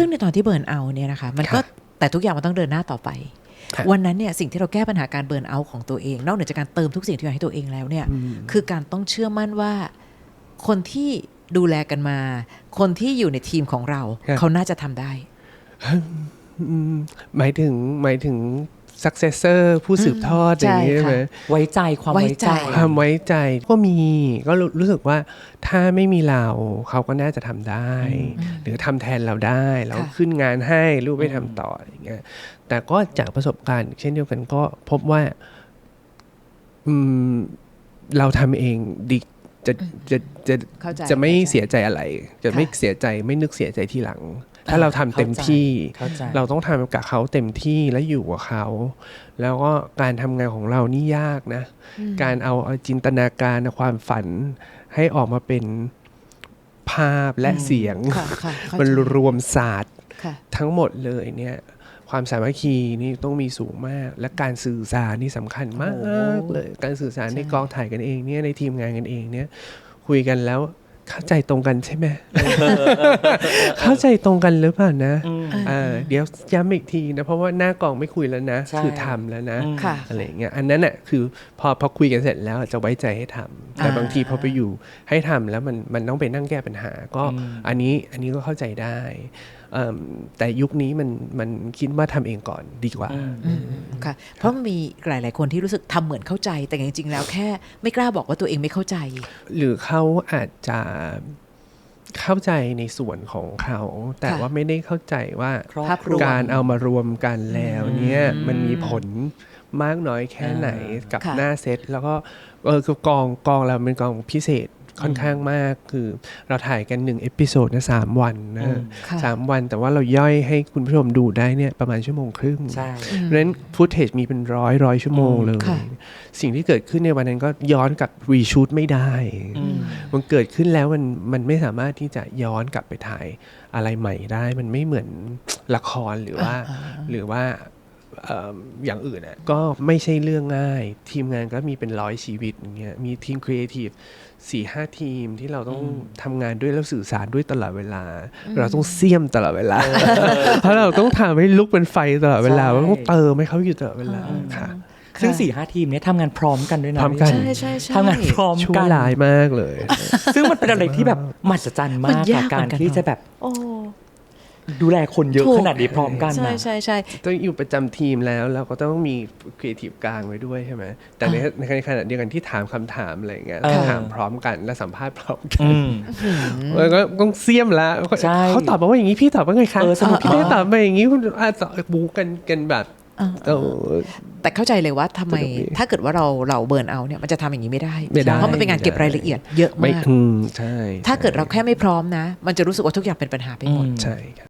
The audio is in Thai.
ซึ่งในตอนที่เบิร์นเอาท์เนี่ยนะคะ มันก็ครับแต่ทุกอย่างมันต้องเดินหน้าต่อไปครับวันนั้นเนี่ยสิ่งที่เราแก้ปัญหาการเบิร์นเอาท์ของตัวเอง นอกเหนือจากการเติมทุกสิ่งที่อยากให้ตัวเองแล้วเนี่ยอืมคือการต้องเชื่อมั่นว่าคนที่ดูแลกันมา คนที่อยู่ในทีมของเราครับเขาน่าจะทำได้อืมหมายถึงหมายถึง successor ผู้สืบทอดอย่างนี้ใช่ใช่ไหมค่ะไว้ใจความไว้ไว้ใจใจความไว้ใจก็มีก็รู้รู้สึกว่าถ้าไม่มีเราเขาก็น่าจะทำได้ หรือทำแทนเราได้ เราค่ะขึ้นงานให้รูปไปทำต่ออย่างเงี้ยแต่ก็จากประสบการณ์เช่นเดียวกันก็พบว่าอืมเราทำเองดีจะจะจะเข้าใจจะไม่เข้าใจเสียใจอะไร จะไม่ค่ะเสียใจไม่นึกเสียใจทีหลัง ถ้าเราทำเต็มเข้าใจที่เข้าใจเราต้องทำกับเขาเต็มที่และอยู่กับเขา แล้วก็การทำงานของเรานี่ยากนะ การเอาเอาจินตนาการความฝันให้ออกมาเป็นภาพและเสียงค่ะค่ะเข้ามันใจรวมศาสตร์ค่ะทั้งหมดเลยเนี่ยความสามัคคีนี่ต้องมีสูงมาก และการสื่อสารนี่สำคัญมากเลย การสื่อสารในกองถ่ายกันเองเนี่ยในทีมงานกันเองเนี่ยคุยกันแล้ว เข้าใจตรงกันใช่ไหมเข้าใจตรงกันหรือเปล่านะอืมเดี๋ยวย้ำอีกทีนะ เพราะว่าหน้ากล่องไม่คุยแล้วนะ คือทำแล้วนะอะไรอย่างเงี้ยอันนั้นน่ะคือพอพอคุยกันเสร็จแล้วจะไว้ใจให้ทำแต่บางทีพอไปอยู่ให้ทำแล้วมันมันต้องไปนั่งแก้ปัญหา ก็อันนี้อันนี้ก็เข้าใจได้แต่ยุคนี้มันมันคิดว่าทำเองก่อนดีกว่า ค่ะ เพราะมันมีหลาย ๆ คนที่รู้สึกทำเหมือนเข้าใจ แต่จริง ๆ แล้วแค่ไม่กล้าบอกว่าตัวเองไม่เข้าใจ หรือเขาอาจจะเข้าใจในส่วนของเขา แต่ค่ะว่าไม่ได้เข้าใจว่าครอบภาพรวมการเอามารวมกันแล้วเนี่ยอืมมันมีผลมากน้อยแค่ไหนอ่ากับค่ะหน้าเซตแล้วก็เออคือกองกองเราเป็นกองพิเศษ ค่อนข้างมากคือเราถ่ายกันหนึ่งเอพิโซดนะสามวันนะอืมค่ะสามวันแต่ว่าเราย่อยให้คุณผู้ชมดูได้เนี่ยประมาณชั่วโมงครึ่งใช่เพราะฉะนั้นฟุตเทจมีเป็นร้อยร้อยชั่วโมงเลยค่ะสิ่งที่เกิดขึ้นในวันนั้นก็ย้อนกลับรีชูตไม่ได้อืมมันเกิดขึ้นแล้วมันมันไม่สามารถที่จะย้อนกลับไปถ่ายอะไรใหม่ได้ มันไม่เหมือนละครหรือว่า หรือว่าเอิ่มอย่างอื่นอะก็ไม่ใช่เรื่องง่าย ทีมงานก็มีเป็นร้อยชีวิตอย่างเงี้ยมีทีมครีเอทีฟสี่ห้าทีมที่เราต้องทำงานด้วยแล้วสื่อสารด้วยตลอดเวลา เราต้องเสียมตลอดเวลา เพราะเราต้องทำให้ลุกเป็นไฟตลอดเวลาใช่เราต้องเติมให้เขาอยู่ตลอดเวลาค่ะซึ่งสี่ห้าทีมเนี้ยทำงานพร้อมกันด้วยนะพร้อมกันใช่ใช่ใช่ทำงานพร้อมชั่วกันร้ายมากเลย ซึ่งมันเป็นอะไรที่แบบมหัศจรรย์มากมันยากกับการเหมือนกันที่เนอะจะแบบโอ้ ดูแลคนเยอะถูกขนาดนี้พร้อมกันใช่นะ ใช่ใช่ ต้องอยู่ประจำทีมแล้วเราก็ต้องมีครีเอทีฟกลางไว้ด้วยใช่ไหมแต่ในในขณะเดียวกันที่ถามคำถามอะไรอย่างเงี้ยเออถามพร้อมกันและสัมภาษณ์พร้อมกันอืมแล้วก็ต้องเสียมละใช่เขาตอบมาว่าอย่างนี้พี่ตอบว่าไงคะเออสนุก พี่ได้มากตอบมาอย่างนี้คุณอาจจะบูกันกันแบบเออเออ แต่เข้าใจเลยว่าทำไมสนุกดีถ้าเกิดว่าเราเราเบิร์นเอาเนี่ยมันจะทำอย่างนี้ไม่ได้ ไม่ได้ เพราะมันเป็นงานเก็บรายละเอียดเยอะไม่มาก อืมใช่ถ้าเกิดเราแค่ไม่พร้อมนะ มันจะรู้สึกว่าทุกอย่างเป็นปัญหาไปหมดอืมใช่ครับ